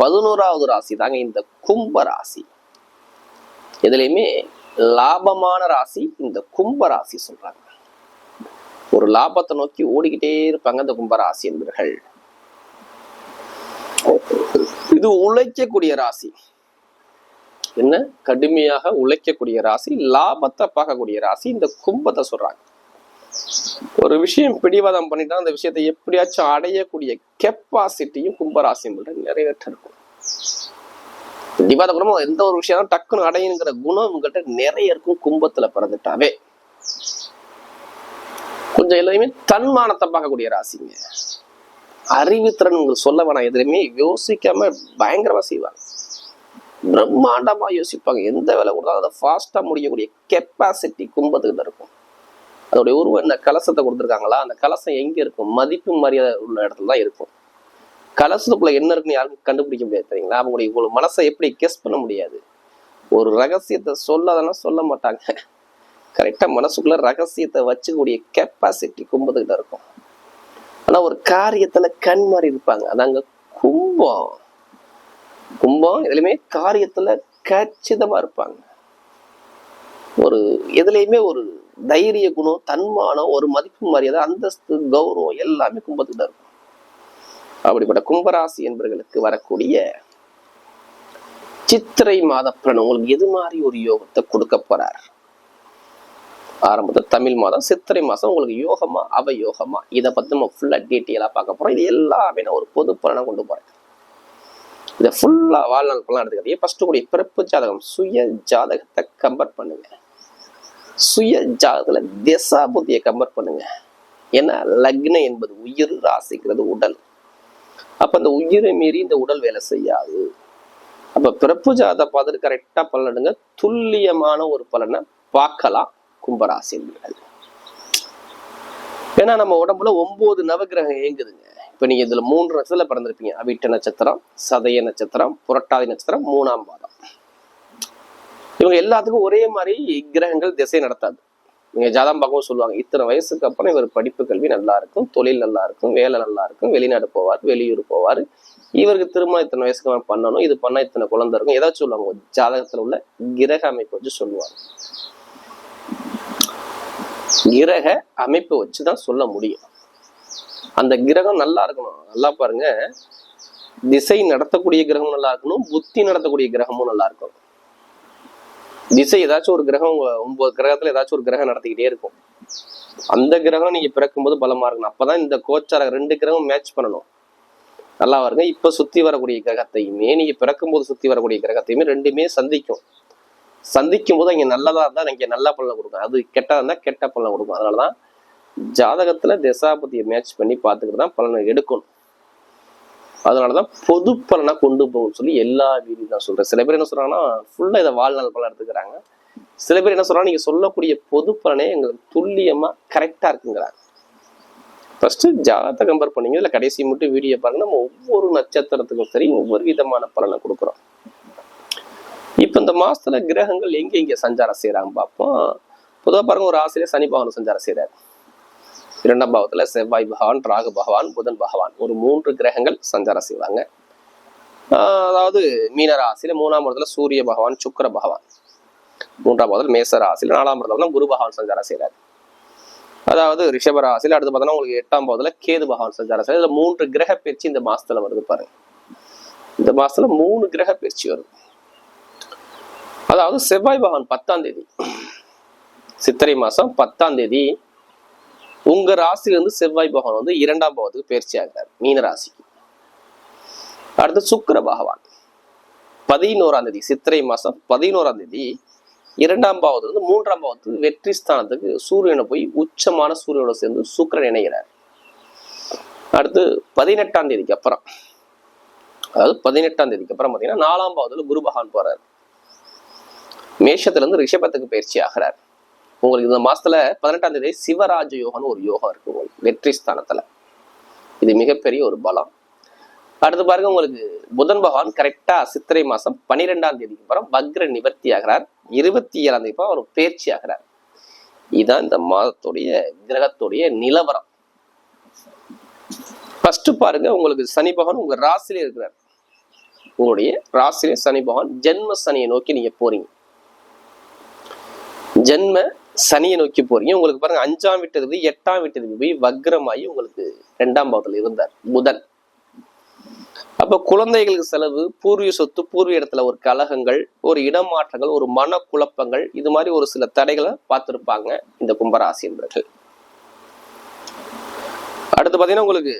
பதினோராவது ராசி தாங்க இந்த கும்ப ராசி. எதுலையுமே லாபமான ராசி இந்த கும்ப ராசி சொல்றாங்க. ஒரு லாபத்தை நோக்கி ஓடிக்கிட்டே இருப்பாங்க இந்த கும்பராசி என்பர்கள். இது உழைக்கக்கூடிய ராசி. என்ன? கடுமையாக உழைக்கக்கூடிய ராசி லாபத்தை பார்க்கக்கூடிய ராசி இந்த கும்பத்தை சொல்றாங்க. ஒரு விஷயம் பிடிவாதம் பண்ணிட்டா அந்த விஷயத்தை எப்படியாச்சும் அடையக்கூடிய கெப்பாசிட்டியும் கும்பராசியங்கள்ட்ட நிறைவேற்ற இருக்கும் பிடிவாத குணமும் எந்த ஒரு விஷயம் டக்குன்னு அடையணுங்கிற குணம் உங்கள்கிட்ட நிறைய இருக்கும் கும்பத்துல பிறந்துட்டாவே. கொஞ்சம் எல்லாமே தன்மானத்தை பார்க்கக்கூடிய ராசிங்க. அறிவுத்திறன் உங்களுக்கு சொல்ல வேணாம் எதுலையுமே யோசிக்காம பயங்கரமா செய்வாங்க. பிரம்மாண்டமா யோசிப்பாங்க. எந்த வேலை கொடுத்தாலும் அதை ஃபாஸ்டா முடியக்கூடிய கெப்பாசிட்டி கும்பத்துக்கிட்ட இருக்கும். அதோடைய உருவம் இந்த கலசத்தை கொடுத்துருக்காங்களா? அந்த கலசம் எங்க இருக்கும்? மதிப்பு மரியாதை உள்ள இடத்துல தான் இருக்கும். கலசத்துக்குள்ள என்ன இருக்குன்னு யாருக்கும் கண்டுபிடிக்க முடியாது சரிங்களா அவங்களுடைய ஒரு மனசை எப்படி கெஸ் பண்ண முடியாது? ஒரு ரகசியத்தை சொல்லாதனா சொல்ல மாட்டாங்க. கரெக்டா மனசுக்குள்ள ரகசியத்தை வச்சுக்கூடிய கெப்பாசிட்டி கும்பத்துக்கிட்ட இருக்கும். ஆனா ஒரு காரியத்துல கண் மாதிரி இருப்பாங்க. அதாங்க கும்பம். கும்பம் எதுலையுமே காரியத்துல கச்சிதமா இருப்பாங்க. ஒரு எதுலையுமே ஒரு தைரிய குணம் தன்மானம் ஒரு மதிப்பு மரியாதை அந்தஸ்து கௌரவம் எல்லாமே கும்பத்துக்கிட்ட இருக்கும். அப்படிப்பட்ட கும்பராசி என்பவர்களுக்கு வரக்கூடிய சித்திரை மாத உங்களுக்கு எது மாதிரி ஒரு யோகத்தை கொடுக்க போறார்? ஆரம்பத்தில் தமிழ் மாதம் சித்திரை மாதம் உங்களுக்கு யோகமா அவயோகமா? இதை பற்றி நம்ம ஃபுல்லாக டீட்டெயிலாக பார்க்க போகிறோம் இது எல்லாமே நான் ஒரு பொது பலனை கொண்டு போகிறேன் இதை ஃபுல்லாக வாழ்நாள் பலன் எடுத்துக்காதீங்க. ஃபஸ்ட்டு கூடிய பிறப்பு ஜாதகம் சுய ஜாதகத்தை கம்பேர் பண்ணுங்க. சுய ஜாதகத்தில் திசா புத்தியை கம்பேர் பண்ணுங்க. ஏன்னா லக்னம் என்பது உயிர் ராசிக்கிறது உடல். அப்ப அந்த உயிரை மீறி இந்த உடல் வேலை செய்யாது. அப்ப பிறப்பு ஜாத பார்த்துட்டு கரெக்டா பலனுங்க துல்லியமான ஒரு பலனை பார்க்கலாம் கும்பராசி ஏன்னா நம்ம உடம்புல ஒன்பது நவகிரகம் இயங்குதுங்க. இப்ப நீங்க இதுல மூன்று நட்சத்திரத்துல பிறந்திருப்பீங்க. அவிட்ட நட்சத்திரம் சதய நட்சத்திரம் புரட்டாதி நட்சத்திரம் மூணாம் பாதம். இவங்க எல்லாத்துக்கும் ஒரே மாதிரி கிரகங்கள் திசை நடத்தாது. நீங்க ஜாதகம் பார்க்கவும் சொல்லுவாங்க இத்தனை வயசுக்கு அப்புறம் இவர் படிப்பு கல்வி நல்லா இருக்கும் தொழில் நல்லா இருக்கும் வேலை நல்லா இருக்கும் வெளிநாடு போவார் வெளியூர் போவார். இவருக்கு திரும்ப இத்தனை வயசுக்கு அவன் பண்ணணும் இது பண்ணா இத்தனை குழந்தை இருக்கும். ஏதாச்சும் சொல்லுவாங்க ஜாதகத்துல உள்ள கிரக அமைப்பு வச்சு சொல்லுவாங்க. கிரக அமைப்பு வச்சுதான் சொல்ல முடியும். அந்த கிரகம் நல்லா இருக்கணும். நல்லா பாருங்க திசை நடத்தக்கூடிய கிரகமும் நல்லா இருக்கணும் புத்தி நடத்தக்கூடிய கிரகமும் நல்லா இருக்கணும். திசை ஏதாச்சும் ஒரு கிரகம் ஒன்பது கிரகத்துல ஏதாச்சும் ஒரு கிரகம் நடத்திக்கிட்டே இருக்கும். அந்த கிரகம் நீங்க பிறக்கும்போது பலமா இருக்கணும். அப்பதான் இந்த கோச்சார ரெண்டு கிரகம் மேட்ச் பண்ணணும். நல்லா வருங்க இப்ப சுத்தி வரக்கூடிய கிரகத்தையுமே நீங்க பிறக்கும்போது சுத்தி வரக்கூடிய கிரகத்தையுமே ரெண்டுமே சந்திக்கும். சந்திக்கும் போது அங்க நல்லதா இருந்தா இங்க நல்ல பலனை கொடுக்கும். அது கெட்டதா இருந்தா கெட்ட பலனை கொடுக்கும். அதனாலதான் ஜாதகத்துல திசாபதியை மேட்ச் பண்ணி பார்த்துக்கிட்டு தான் பலனை எடுக்கணும். அதனாலதான் பொது பலனை கொண்டு போகும் சொல்லி எல்லா வீடியும் நான் சொல்றேன். சில பேர் என்ன சொல்றாங்கன்னா ஃபுல்லா இதை வாழ்நாள் பலன் எடுத்துக்கிறாங்க. சில பேர் என்ன சொல்றாங்க நீங்க சொல்லக்கூடிய பொது பலனே எங்களுக்கு துல்லியமா கரெக்டா இருக்குங்கிறாங்க. ஃபர்ஸ்ட் ஜாதகத்தை கம்பேர் பண்ணீங்க இதுல கடைசி மட்டும் வீடியோ பாருங்க. நம்ம ஒவ்வொரு நட்சத்திரத்துக்கும் சரி ஒவ்வொரு விதமான பலனை கொடுக்குறோம். இப்ப இந்த மாசத்துல கிரகங்கள் எங்க எங்க சஞ்சாரம் செய்யறாங்க பார்ப்போம். பொதுவாக பாருங்க ஒரு ஆசிரியர் சனி பகவான் சஞ்சாரம் செய்யறாரு இரண்டாம் பாவத்துல செவ்வாய் பகவான் ராகு பகவான் புதன் பகவான். ஒரு மூன்று கிரகங்கள் சஞ்சாரம் செய்வாங்க. அதாவது மீன ராசியில மூணாம் இடத்துல சூரிய பகவான் சுக்கிர பகவான். மூன்றாம் பாவத்துல மேச ராசியில நாலாம் இடத்துல குரு பகவான் சஞ்சாரம் செய்யறாரு அதாவது ரிஷப ராசியில் அடுத்து பார்த்தோன்னா உங்களுக்கு எட்டாம் பாவத்துல கேது பகவான் சஞ்சாரம் செய்யறாரு இதுல மூன்று கிரக பயிற்சி இந்த மாசத்துல வருது பாருங்க. இந்த மாசத்துல மூணு கிரக பயிற்சி வரும். அதாவது செவ்வாய் பகவான் பத்தாம் தேதி சித்திரை மாசம் பத்தாம் தேதி உங்க ராசியில இருந்து செவ்வாய் பகவான் வந்து இரண்டாம் பாவத்துக்கு பயிற்சி ஆகிறார் மீன ராசிக்கு. அடுத்து சுக்கர பகவான். பதினோராம் தேதி சித்திரை மாசம் பதினோராம் தேதி இரண்டாம் பாவத்துல இருந்து மூன்றாம் பாவத்துக்கு வெற்றி ஸ்தானத்துக்கு சூரியனை போய் உச்சமான சூரியனோட சேர்ந்து சுக்கிரன் இணைகிறார். அடுத்து பதினெட்டாம் தேதிக்கு அப்புறம் அதாவது பதினெட்டாம் தேதிக்கு அப்புறம் பாத்தீங்கன்னா நாலாம் பாவத்துல குரு பகவான் போறாரு. மேஷத்துல இருந்து ரிஷபத்துக்கு பயிற்சி ஆகிறார். உங்களுக்கு இந்த மாசத்துல பதினெட்டாம் தேதி சிவராஜ யோகம்னு ஒரு யோகம் இருக்கு உங்களுக்கு. வெற்றி ஸ்தானத்துல. இது மிகப்பெரிய ஒரு பலம். அடுத்து பாருங்க உங்களுக்கு புதன் பகவான் கரெக்டா சித்திரை மாசம் பன்னிரெண்டாம் தேதிக்கு அப்புறம் வக்ர நிவர்த்தி ஆகிறார். இருபத்தி ஏழாம் தேதி அவர் பேர்ச்சி ஆகிறார். இதுதான் இந்த மாதத்துடைய கிரகத்துடைய நிலவரம். ஃபர்ஸ்ட் பாருங்க உங்களுக்கு சனி பகவான் உங்க ராசியில இருக்கிறார். உங்களுடைய ராசிலே சனி பகவான் ஜென்ம சனியை நோக்கி நீங்க போறீங்க. ஜென்ம சனியை நோக்கி போறீங்க. உங்களுக்கு பாருங்க அஞ்சாம் வீட்டது எட்டாம் வீட்டு போய் வக்ரமாயி உங்களுக்கு ரெண்டாம் பாவத்துல இருந்தார் புதன். அப்ப குழந்தைகளுக்கு செலவு பூர்வீக சொத்து பூர்வீக இடத்துல ஒரு கலகங்கள் ஒரு இடமாற்றங்கள் ஒரு மனக்குழப்பங்கள் இது மாதிரி ஒரு சில தடைகளை பார்த்திருப்பாங்க இந்த கும்பராசி என்பர்கள். அடுத்து பாத்தீங்கன்னா உங்களுக்கு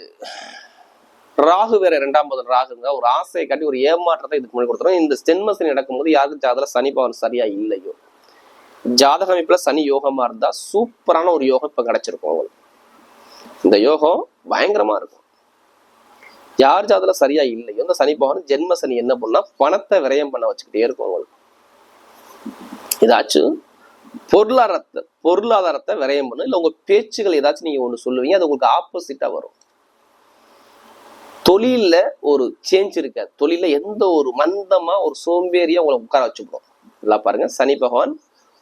ராகு வேற இரண்டாம் பதில் ராகுங்க ஒரு ஆசையை காட்டி ஒரு ஏமாற்றத்தை இதுக்கு முன்னாடி கொடுத்துரும் இந்த ஜென்மசனி நடக்கும்போது யாருக்கு ஜாதல சனி பவன் சரியா இல்லையோ? ஜாதக அமைப்புல சனி யோகமா இருந்தா சூப்பரான ஒரு யோகம் இப்ப கிடைச்சிருக்கும் உங்களுக்கு இந்த யோகம் பயங்கரமா இருக்கும். யார் ஜாதகம் சரியா இல்லையோ இந்த சனி பகவான் ஜென்ம சனி என்ன பண்ணா பணத்தை விரயம் பண்ண வச்சுக்கிட்டே இருக்கும் உங்களுக்கு ஏதாச்சும் பொருளாதாரத்தை பொருளாதாரத்தை விரயம் பண்ணும் இல்ல உங்க பேச்சுகள் ஏதாச்சும் நீங்க ஒண்ணு சொல்லுவீங்க அது உங்களுக்கு ஆப்போசிட்டா வரும். தொழில்ல ஒரு சேஞ்ச் இருக்காது. தொழில எந்த ஒரு மந்தமா ஒரு சோம்பேறியா உங்களை உட்கார வச்சுக்கணும். நல்லா பாருங்க. சனி பகவான்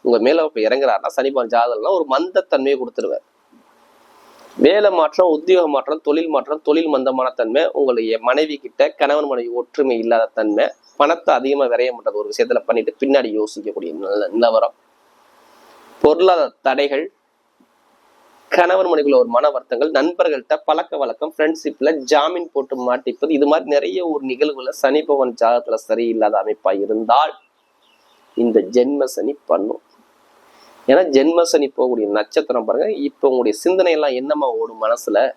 உங்க மேல இப்ப இறங்குறாருன்னா சனிபான் பகவான் ஜாதகம்லாம் ஒரு மந்தத்தன்மையை கொடுத்துருவார். வேலை மாற்றம் உத்தியோக மாற்றம் தொழில் மாற்றம் தொழில் மந்தமான தன்மை உங்களுடைய மனைவி கிட்ட கணவன் மனைவி ஒற்றுமை இல்லாத தன்மை பணத்தை அதிகமா விரைய மாட்டது ஒரு விஷயத்துல பண்ணிட்டு பின்னாடி யோசிக்கக்கூடிய நல்ல நிலவரம். பொருளாதார தடைகள் கணவன் மனைவிக்குள்ள ஒரு மன வருத்தங்கள் நண்பர்கள்ட்ட பழக்க வழக்கம் ஃப்ரெண்ட்ஷிப்ல ஜாமீன் போட்டு மாட்டிப்பது இது மாதிரி நிறைய ஒரு நிகழ்வுல சனி பவன் ஜாதகத்துல சரியில்லாத அமைப்பா இருந்தால் இந்த ஜென்ம சனி பண்ணும். ஏன்னா ஜென்மசனி போகக்கூடிய நட்சத்திரம் பாருங்க இப்போ உங்களுடைய சிந்தனை எல்லாம் என்னமா ஓடும் மனசுல?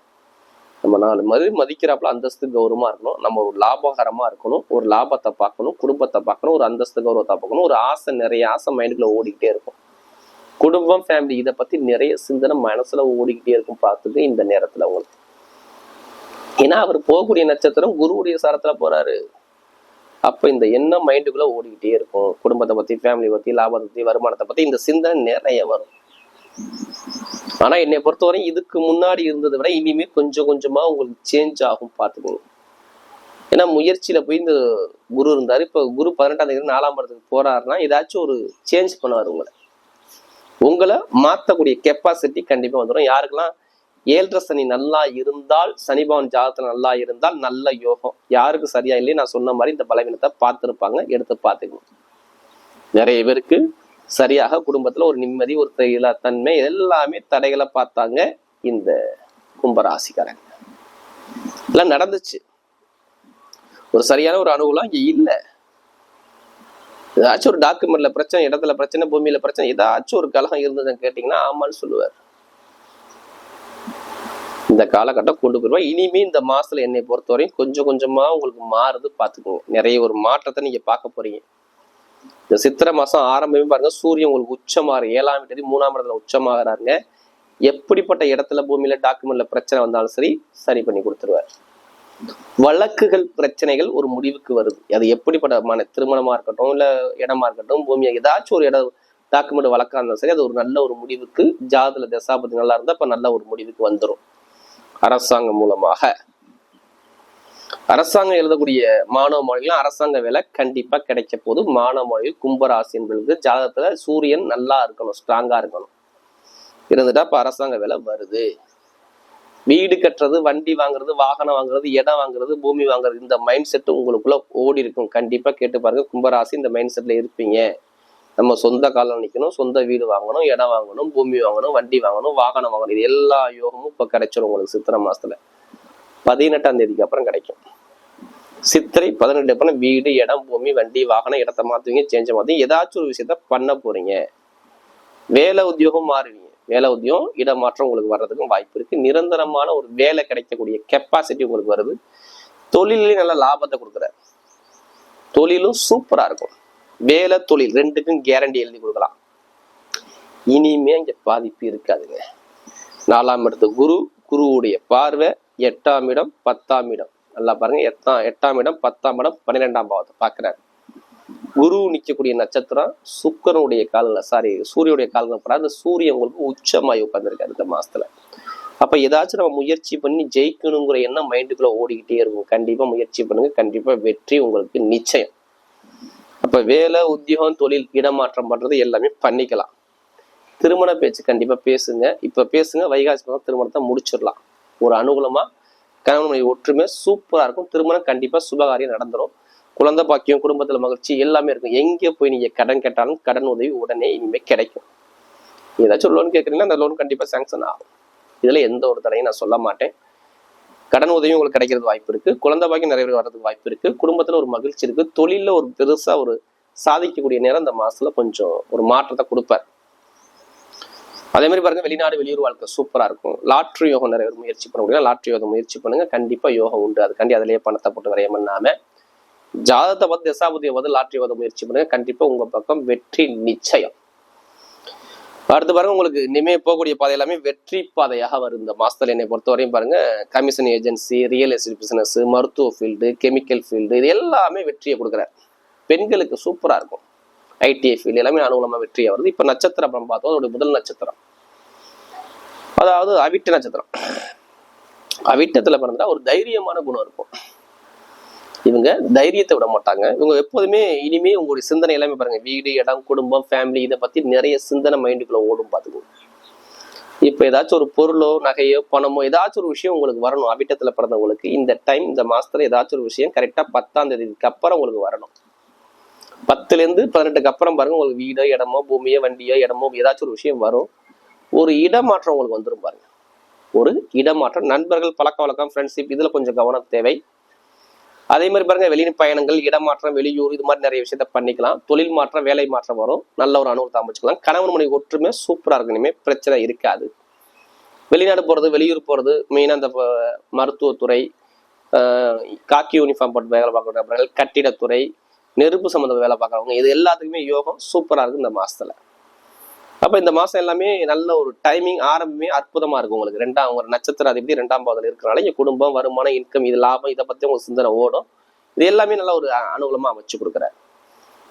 நம்ம நாலு மாதிரி மதிக்கிறாப்புல அந்தஸ்து கௌரவமா இருக்கணும். நம்ம ஒரு லாபகரமா இருக்கணும். ஒரு லாபத்தை பார்க்கணும். குடும்பத்தை பார்க்கணும். ஒரு அந்தஸ்து கௌரவத்தை பார்க்கணும். ஒரு ஆசை நிறைய ஆசை மைண்டுக்குள்ள ஓடிக்கிட்டே இருக்கும். குடும்பம் ஃபேமிலி இதை பத்தி நிறைய சிந்தனை மனசுல ஓடிக்கிட்டே இருக்கும் பார்த்துட்டு இந்த நேரத்துல உங்களுக்கு. ஏன்னா அவர் போகக்கூடிய நட்சத்திரம் குருவுடைய சாரத்துல போறாரு. அப்போ இந்த எண்ணம் மைண்டுக்குள்ள ஓடிக்கிட்டே இருக்கும். குடும்பத்தை பத்தி ஃபேமிலி பத்தி லாபத்தை பத்தி வருமானத்தை பத்தி இந்த சிந்தனை நிறைய வரும். ஆனா என்னை பொறுத்தவரை இதுக்கு முன்னாடி இருந்ததை விட இனிமே கொஞ்சம் கொஞ்சமா உங்களுக்கு சேஞ்ச் ஆகும் பார்த்துக்கோங்க. ஏன்னா முயற்சியில போய் இந்த குரு இருந்தாரு. இப்ப குரு பதினெட்டாம் தேதி நாலாம் படத்துக்கு போறாருன்னா ஏதாச்சும் ஒரு சேஞ்ச் பண்ணுவார் உங்களை. உங்களை மாத்தக்கூடிய கெப்பாசிட்டி கண்டிப்பா வந்துடும் யாருக்கெல்லாம் ஏழரை சனி நல்லா இருந்தால் சனிபவன் ஜாதகத்துல நல்லா இருந்தால் நல்ல யோகம். யாருக்கு சரியா இல்லையே நான் சொன்ன மாதிரி இந்த பலவீனத்தை பார்த்துருப்பாங்க எடுத்து பார்த்துக்கணும். நிறைய பேருக்கு சரியாக குடும்பத்துல ஒரு நிம்மதி ஒரு தெரியலா தன்மை எல்லாமே தடைகளை பார்த்தாங்க இந்த கும்பராசிக்காரங்க. எல்லாம் நடந்துச்சு. ஒரு சரியான ஒரு அனுகூலம் இங்க இல்ல. ஏதாச்சும் ஒரு டாக்குமெண்ட்ல பிரச்சனை இடத்துல பிரச்சனை பூமியில பிரச்சனை ஏதாச்சும் ஒரு கலகம் இருந்ததுன்னு கேட்டீங்கன்னா ஆமான்னு சொல்லுவார். இந்த காலகட்டம் கொண்டு போயிருவா இனிமே இந்த மாசத்துல என்னை பொறுத்தவரையும் கொஞ்சம் கொஞ்சமா உங்களுக்கு மாறுது பாத்துக்கோங்க நிறைய ஒரு மாற்றத்தை நீங்க பார்க்க போறீங்க. இந்த சித்திரை மாசம் ஆரம்பமே பாருங்க சூரியன் உங்களுக்கு உச்சமாறு ஏழாம் தேதி மூணாம் இடத்துல உச்சமாகறாருங்க. எப்படிப்பட்ட இடத்துல பூமியில டாக்குமெண்ட்ல பிரச்சனை வந்தாலும் சரி சரி பண்ணி கொடுத்துருவார். வழக்குகள் பிரச்சனைகள் ஒரு முடிவுக்கு வருது. அது எப்படிப்பட்ட மன திருமணமா இருக்கட்டும் இல்ல இடமா இருக்கட்டும் பூமியா ஏதாச்சும் ஒரு இடம் டாக்குமெண்ட் வழக்கா இருந்தாலும் சரி அது ஒரு நல்ல ஒரு முடிவுக்கு ஜாதுல தசாபதி நல்லா இருந்தா இப்ப நல்ல ஒரு முடிவுக்கு வந்துடும் அரசாங்கம் மூலமாக. அரசாங்கம் எழுதக்கூடிய மாணவ மாணவிகளும் அரசாங்க வேலை கண்டிப்பா கிடைக்க போது மாணவ மொழிகள் கும்பராசி என்பது ஜாதகத்துல சூரியன் நல்லா இருக்கணும் ஸ்ட்ராங்கா இருக்கணும். இருந்துட்டா இப்ப அரசாங்க வேலை வருது. வீடு கட்டுறது வண்டி வாங்குறது வாகனம் வாங்குறது இடம் வாங்குறது பூமி வாங்குறது இந்த மைண்ட் செட் உங்களுக்குள்ள ஓடி இருக்கும் கண்டிப்பா கேட்டு பாருங்க கும்பராசி இந்த மைண்ட் செட்ல இருப்பீங்க. நம்ம சொந்த காலம் நிற்கணும் சொந்த வீடு வாங்கணும் இடம் வாங்கணும் பூமி வாங்கணும் வண்டி வாங்கணும் வாகனம் வாங்கணும். இது எல்லா யோகமும் இப்போ கிடைச்சிரும் உங்களுக்கு சித்திரை மாசத்துல. பதினெட்டாம் தேதிக்கு அப்புறம் கிடைக்கும். சித்திரை பதினெட்டு அப்புறம் வீடு இடம் பூமி வண்டி வாகனம் இடத்த மாத்துவீங்க சேஞ்ச மாத்துவீங்க. ஏதாச்சும் ஒரு விஷயத்த பண்ண போறீங்க. வேலை உத்தியோகம் மாறுவீங்க. வேலை உத்தியோகம் இடமாற்றம் உங்களுக்கு வர்றதுக்கும் வாய்ப்பு இருக்கு. நிரந்தரமான ஒரு வேலை கிடைக்கக்கூடிய கெப்பாசிட்டி உங்களுக்கு வருது. தொழிலையும் நல்ல லாபத்தை கொடுக்குறாரு. தொழிலும் சூப்பரா இருக்கும். வேலை தொழில் ரெண்டுக்கும் கேரண்டி எழுதி கொடுக்கலாம். இனிமே இங்க பாதிப்பு இருக்காதுங்க. நாலாம் இடத்து குரு குருவுடைய பார்வை எட்டாம் இடம் பத்தாம் இடம். நல்லா பாருங்க எட்டாம் எட்டாம் இடம் பத்தாம் இடம் பன்னிரெண்டாம் பாவத்தை பார்க்கிறாரு. குரு நிற்கக்கூடிய நட்சத்திரம் சுக்கரனுடைய காலில் சாரி சூரியனுடைய காலில் அந்த சூரியன் உங்களுக்கு உச்சமாய் உட்காந்துருக்காரு இந்த மாசத்துல. அப்ப ஏதாச்சும் நம்ம முயற்சி பண்ணி ஜெயிக்கணுங்கிற எண்ணம் மைண்டுக்குள்ள ஓடிக்கிட்டே இருக்கும். கண்டிப்பா முயற்சி பண்ணுங்க கண்டிப்பா வெற்றி உங்களுக்கு நிச்சயம். அப்போ வேலை உத்தியோகம் தொழில் இடமாற்றம் பண்ணுறது எல்லாமே பண்ணிக்கலாம். திருமண பேச்சு கண்டிப்பாக பேசுங்க. இப்போ பேசுங்க வைகாசி மாதம் திருமணத்தை முடிச்சிடலாம். ஒரு அனுகூலமாக கணவன் மனைவி ஒற்றுமை சூப்பராக இருக்கும். திருமணம் கண்டிப்பாக சுபகாரியம் நடந்துடும் குழந்தை பாக்கியம் குடும்பத்தில் மகிழ்ச்சி எல்லாமே இருக்கும். எங்கே போய் நீங்கள் கடன் கேட்டாலும் கடன் உதவி உடனே இனிமே கிடைக்கும். ஏதாச்சும் லோன் கேட்குறீங்கன்னா அந்த லோன் கண்டிப்பாக சாங்ஷன் ஆகும். இதில் எந்த ஒரு தடையும் நான் சொல்ல மாட்டேன். கடன் உதவி உங்களுக்கு கிடைக்கிறது வாய்ப்பு இருக்கு. குழந்தை பாக்கியம் நிறைய பேர் வர்றதுக்கு வாய்ப்பு இருக்கு. குடும்பத்துல ஒரு மகிழ்ச்சி இருக்கு. தொழில ஒரு பெருசா ஒரு சாதிக்கக்கூடிய நேரம் இந்த மாசத்துல கொஞ்சம் ஒரு மாற்றத்தை கொடுப்பார். அதே மாதிரி பாருங்க வெளிநாடு வெளியூர் வாழ்க்கை சூப்பரா இருக்கும். லாட்ரி யோகம் நிறைய பேர் முயற்சி பண்ண முடியும் லாட்ரி யோகம் முயற்சி பண்ணுங்க. கண்டிப்பா யோகம் உண்டு. அதுக்காண்டி அதிலேயே பணத்தை போட்டு விரையம் பண்ணாம ஜாதகத்தை பார்த்து தசாபதியை பார்த்து லாட்ரி யோகம் முயற்சி பண்ணுங்க. கண்டிப்பா உங்க பக்கம் வெற்றி நிச்சயம். அடுத்து பாருங்க உங்களுக்கு இனிமே போகக்கூடிய பாதை எல்லாமே வெற்றி பாதையாக வரும். இந்த மாசத்துல என்னை பொறுத்தவரையும் பாருங்க commission agency real estate business மருத்துவ ஃபீல்டு கெமிக்கல் ஃபீல்டு இது எல்லாமே வெற்றியை கொடுக்குறாரு பெண்களுக்கு சூப்பரா இருக்கும். ஐடிஐ ஃபீல்டு எல்லாமே அனுகூலமா வெற்றியா வருது. இப்ப நட்சத்திரம் பார்த்தோம் அதோட முதல் நட்சத்திரம். அதாவது அவிட்ட நட்சத்திரம். அவிட்டத்துல பிறந்தா ஒரு தைரியமான குணம் இருக்கும். இவங்க தைரியத்தை விட மாட்டாங்க. இவங்க எப்போதுமே இனிமே உங்களுடைய சிந்தனை எல்லாமே பாருங்க. வீடு இடம் குடும்பம் ஃபேமிலி இதை பத்தி நிறைய சிந்தனை மைண்டுக்குள்ள ஓடும் பாத்துக்கோங்க. இப்போ ஏதாச்சும் ஒரு பொருளோ நகையோ பணமோ ஏதாச்சும் ஒரு விஷயம் உங்களுக்கு வரணும். அவிட்டத்தில் பிறந்தவங்களுக்கு இந்த டைம் இந்த மாசத்துல ஏதாச்சும் ஒரு விஷயம் கரெக்டாக பத்தாம் தேதிக்கு அப்புறம் உங்களுக்கு வரணும். பத்துலேருந்து பதினெட்டுக்கு அப்புறம் பாருங்க உங்களுக்கு வீடோ இடமோ பூமியோ வண்டியோ இடமோ ஏதாச்சும் ஒரு விஷயம் வரும். ஒரு இடமாற்றம் உங்களுக்கு வந்துடும் பாருங்க. ஒரு இடமாற்றம். நண்பர்கள் பழக்க வழக்கம் ஃப்ரெண்ட்ஷிப் இதில் கொஞ்சம் கவனம் தேவை. அதே மாதிரி பாருங்க வெளியின் பயணங்கள் இடமாற்றம் வெளியூர் இது மாதிரி நிறைய விஷயத்த பண்ணிக்கலாம். தொழில் மாற்றம் வேலை மாற்றம் வரும். நல்ல ஒரு அனுபவத்தை அமைச்சுக்கலாம். கணவன் மனைவி ஒற்றுமை சூப்பரா இருக்கு இனிமேல் பிரச்சனை இருக்காது. வெளிநாடு போறது வெளியூர் போறது மெயினாக அந்த மருத்துவத்துறை காக்கி யூனிஃபார்ம் போட்டு வேலை பார்க்குறவர்கள் கட்டிடத்துறை நெருப்பு சம்மந்த வேலை பார்க்குறவங்க இது எல்லாத்துக்குமே யோகம் சூப்பராக இருக்குது இந்த மாதத்தில் அப்ப இந்த மாசம் எல்லாமே நல்ல ஒரு டைமிங் ஆரம்பமே அற்புதமா இருக்கும் உங்களுக்கு. ரெண்டாம் ஒரு நட்சத்திர அதிபதி ரெண்டாம் பாதத்தில் இருக்கிறனால இங்க குடும்பம் வருமானம் இன்கம் இது லாபம் இதை பத்தி உங்களுக்கு சிந்தனை ஓடும். இது எல்லாமே நல்ல ஒரு அனுகூலமாக அனுகூலமா அமைச்சு கொடுக்குறாரு.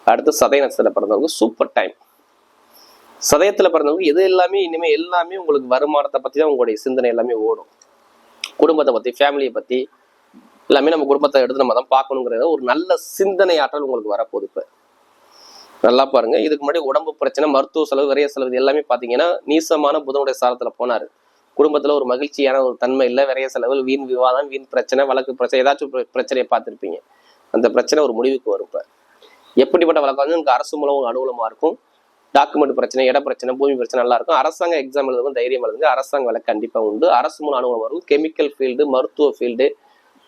அடுத்து சதய நட்சத்திரத்துல பிறந்தவங்க சூப்பர் டைம் சதயத்துல பிறந்தவங்க எது எல்லாமே இனிமே எல்லாமே உங்களுக்கு வருமானத்தை பத்தி தான் உங்களுடைய சிந்தனை எல்லாமே ஓடும். குடும்பத்தை பத்தி ஃபேமிலியை பத்தி எல்லாமே நம்ம குடும்பத்தை எடுத்து நம்ம தான் பார்க்கணுங்கிறத ஒரு நல்ல சிந்தனை ஆற்றல் உங்களுக்கு வரப்போகுது இப்போ. நல்லா பாருங்க. இதுக்கு முன்னாடி உடம்பு பிரச்சனை மருத்துவ செலவு விரைய செலவு எல்லாமே பாத்தீங்கன்னா நீசமான புதனுடைய சாரத்துல போனாரு. குடும்பத்துல ஒரு மகிழ்ச்சியான ஒரு தன்மை இல்லை விரைய செலவு வீண் விவாதம் வீண் பிரச்சனை வழக்கு பிரச்சனை ஏதாச்சும் பிரச்சனையை பார்த்துருப்பீங்க. அந்த பிரச்சனை ஒரு முடிவுக்கு வரும் இப்போ. எப்படிப்பட்ட வழக்கு வந்து உங்களுக்கு அரசு மூலம் ஒரு அனுகூலமா இருக்கும். டாக்குமெண்ட் பிரச்சனை இட பிரச்சனை பூமி பிரச்சனை நல்லா இருக்கும். அரசாங்க எக்ஸாம் எழுதும் தைரியம் எழுதுங்க அரசாங்க வேலை கண்டிப்பா உண்டு. அரசு மூலம் அனுகூலம் இருக்கும் கெமிக்கல் ஃபீல்டு மருத்துவ ஃபீல்டு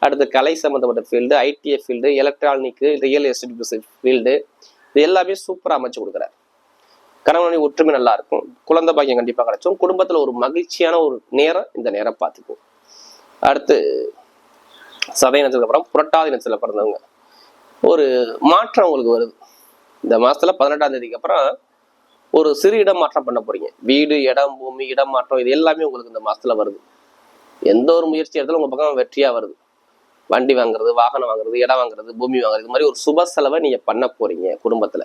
அடுத்து கலை சம்பந்தப்பட்ட field ITF field electronic real estate field இது எல்லாமே சூப்பராக அமைச்சு கொடுக்குறாரு. கணவனை ஒற்றுமை நல்லா இருக்கும். குழந்தை பாக்கியம் கண்டிப்பாக கிடைச்சும். குடும்பத்தில் ஒரு மகிழ்ச்சியான ஒரு நேரம் இந்த நேரம் பார்த்துக்கும் அடுத்து சதய இனத்துக்கு அப்புறம் புரட்டாதி இனத்தில் பிறந்தவங்க. ஒரு மாற்றம் உங்களுக்கு வருது. இந்த மாசத்துல பதினெட்டாம் தேதிக்கு அப்புறம் ஒரு சிறு இடம் மாற்றம் பண்ண போறீங்க. வீடு இடம் பூமி இடம் மாற்றம் இது எல்லாமே உங்களுக்கு இந்த மாசத்துல வருது. எந்த ஒரு முயற்சி எடுத்தாலும் உங்க பக்கம் வெற்றியா வருது. வண்டி வாங்குறது வாகனம் வாங்குறது இடம் வாங்குறது பூமி வாங்குறது இது மாதிரி ஒரு சுப செலவை நீங்க பண்ண போறீங்க குடும்பத்துல.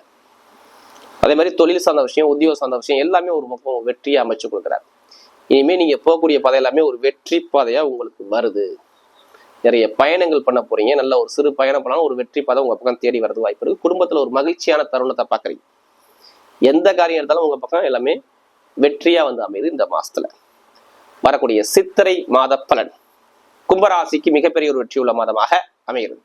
அதே மாதிரி தொழில் சார்ந்த விஷயம் உத்தியோக சார்ந்த விஷயம் எல்லாமே ஒரு பக்கம் வெற்றியை அமைச்சு கொடுக்குறாரு. இனிமே நீங்க போகக்கூடிய பாதை எல்லாமே ஒரு வெற்றி பாதையா உங்களுக்கு வருது. நிறைய பயணங்கள் பண்ண போறீங்க. நல்ல ஒரு சிறு பயணம் பண்ணாலும் ஒரு வெற்றி பாதை உங்க பக்கம் தேடி வரது வாய்ப்பு இருக்கு. குடும்பத்துல ஒரு மகிழ்ச்சியான தருணத்தை பாக்குறீங்க எந்த காரியம் எடுத்தாலும் உங்க பக்கம் எல்லாமே வெற்றியா வந்து அமையுது இந்த மாசத்துல. வரக்கூடிய சித்திரை மாத பலன். கும்பராசிக்கு மிகப்பெரிய ஒரு வெற்றியுள்ள மாதமாக அமைகிறது.